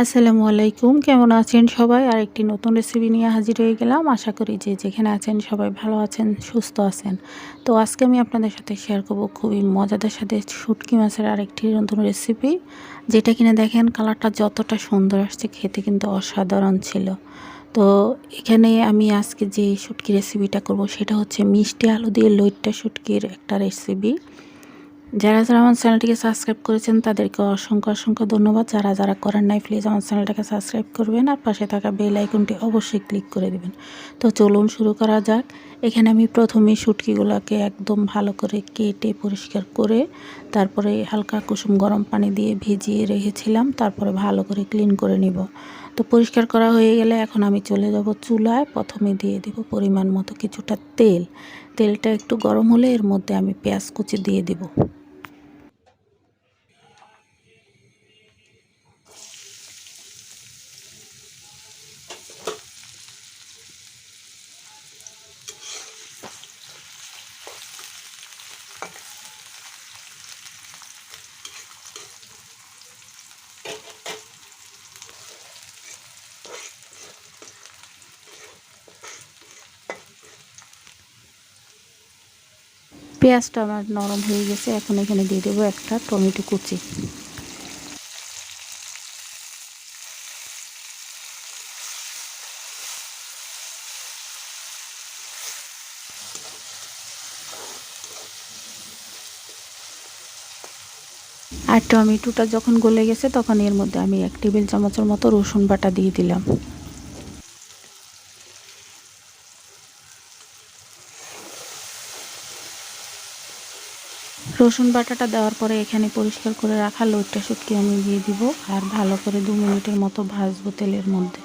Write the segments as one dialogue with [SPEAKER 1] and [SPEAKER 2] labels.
[SPEAKER 1] আসসালামু আলাইকুম, কেমন আছেন সবাই? আর একটি নতুন রেসিপি নিয়ে হাজির হয়ে গেলাম। আশা করি যে যেখানে আছেন সবাই ভালো আছেন, সুস্থ আছেন। তো আজকে আমি আপনাদের সাথে শেয়ার করব খুবই মজাদার সাথে শুটকি মাছের আরেকটি নতুন রেসিপি যেটা কিনা দেখেন কালারটা যতটা সুন্দর আসছে, খেতে কিন্তু অসাধারণ ছিল। তো এখানে আমি আজকে যে শুটকি রেসিপিটা করব, সেটা হচ্ছে মিষ্টি আলু দিয়ে লইট্টা শুটকির একটা রেসিপি যারা যারা আমার চ্যানেলটিকে সাবস্ক্রাইব করেছেন, তাদেরকে অসংখ্য অসংখ্য ধন্যবাদ। যারা যারা করেন নাই প্লিজ আমার চ্যানেলটাকে সাবস্ক্রাইব করবেন আর পাশে থাকা বেল আইকনটি অবশ্যই ক্লিক করে দেবেন। তো চলুন শুরু করা যাক। এখানে আমি প্রথমে শুটকিগুলোকে একদম ভালো করে কেটে পরিষ্কার করে তারপরে হালকা কুসুম গরম পানি দিয়ে ভিজিয়ে রেখেছিলাম, তারপরে ভালো করে ক্লিন করে নিব। তো পরিষ্কার করা হয়ে গেলে এখন আমি চলে যাব চুলায়। প্রথমে দিয়ে দেব পরিমাণ মতো কিছুটা তেল। তেলটা একটু গরম হলে এর মধ্যে আমি পেঁয়াজ কুচি দিয়ে দেবো। পেঁয়াজটা আমার নরম হয়ে গেছে, এখন এখানে দিয়ে দেবো একটা টমেটো কুচি। আর টমেটোটা যখন গলে গেছে, তখন এর মধ্যে আমি এক টেবিল চামচের মতো রসুন বাটা দিয়ে দিলাম। রসুন বাটাটা দেওয়ার পরে এখানে পরিষ্কার করে রাখা লোটটা শুটকি আমি দিয়ে দিব, আর ভালো করে দু মিনিটের মতো ভাজবো তেলের মধ্যে।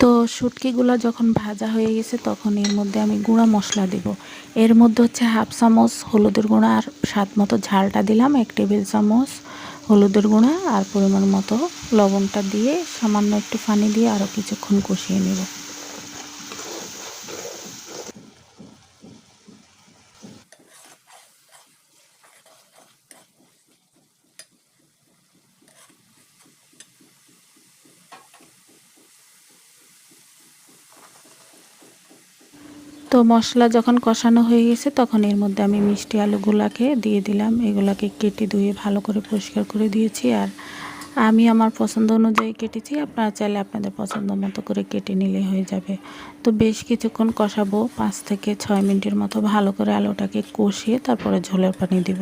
[SPEAKER 1] তো শুটকিগুলো যখন ভাজা হয়ে গেছে, তখন এর মধ্যে আমি গুঁড়া মশলা দেব। এর মধ্যে হচ্ছে হাফ চামচ হলুদের গুঁড়া আর স্বাদ মতো ঝালটা দিলাম, এক টেবিল চামচ হলুদের গুঁড়া আর পরিমাণ মতো লবণটা দিয়ে সামান্য একটু পানি দিয়ে আরও কিছুক্ষণ কষিয়ে নেব। তো মশলা যখন কষানো হয়ে গেছে, তখন এর মধ্যে আমি মিষ্টি আলুগুলাকে দিয়ে দিলাম। এগুলাকে কেটে ধুয়ে ভালো করে পরিষ্কার করে দিয়েছি। আর আমি আমার পছন্দ অনুযায়ী কেটেছি। আপনারা চাইলে আপনাদের পছন্দ মতো করে কেটে নিলে হয়ে যাবে। তো বেশ কিছুক্ষণ কষাবো। পাঁচ থেকে ছয় মিনিটের মতো ভালো করে আলুটাকে কষিয়ে তারপরে ঝোলের পানি দিব।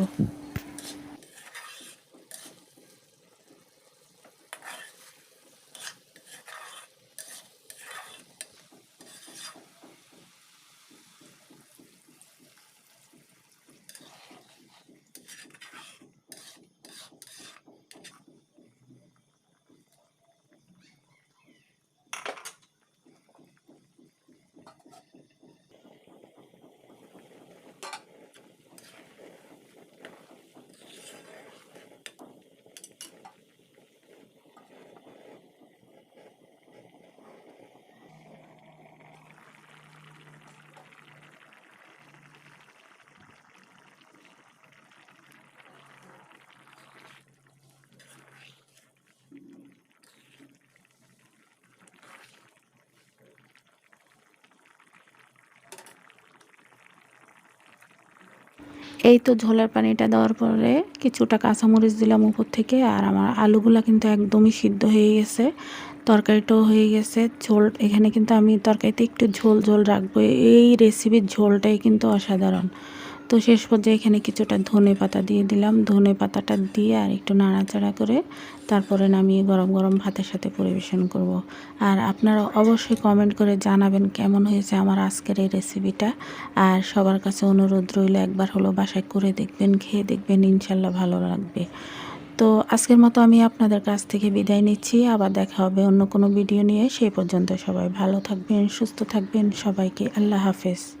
[SPEAKER 1] এই তো ঝোলার পানিটা দেওয়ার পরে কিছুটা কাঁচামরিচ দিলাম উপর থেকে আর আমার আলুগুলা কিন্তু একদমই সিদ্ধ হয়ে গেছে, তরকারিটাও হয়ে গেছে। ঝোল, এখানে কিন্তু আমি তরকারিতে একটু ঝোল ঝোল রাখব। এই রেসিপির ঝোলটাই কিন্তু অসাধারণ। তো শেষ পর্যায়ে এখানে কিছুটা ধনে পাতা দিয়ে দিলাম। ধনে পাতাটা দিয়ে আর একটু নাড়াচাড়া করে তারপরে নামিয়ে গরম গরম ভাতের সাথে পরিবেশন করব। আর আপনারা অবশ্যই কমেন্ট করে জানাবেন কেমন হয়েছে আমার আজকের এই রেসিপিটা আর সবার কাছে অনুরোধ রইল, একবার হলো বাসায় করে দেখবেন, খেয়ে দেখবেন, ইনশাল্লাহ ভালো লাগবে। তো আজকের মতো আমি আপনাদের কাছ থেকে বিদায় নিচ্ছি। আবার দেখা হবে অন্য কোনো ভিডিও নিয়ে। সেই পর্যন্ত সবাই ভালো থাকবেন, সুস্থ থাকবেন। সবাইকে আল্লাহ হাফেজ।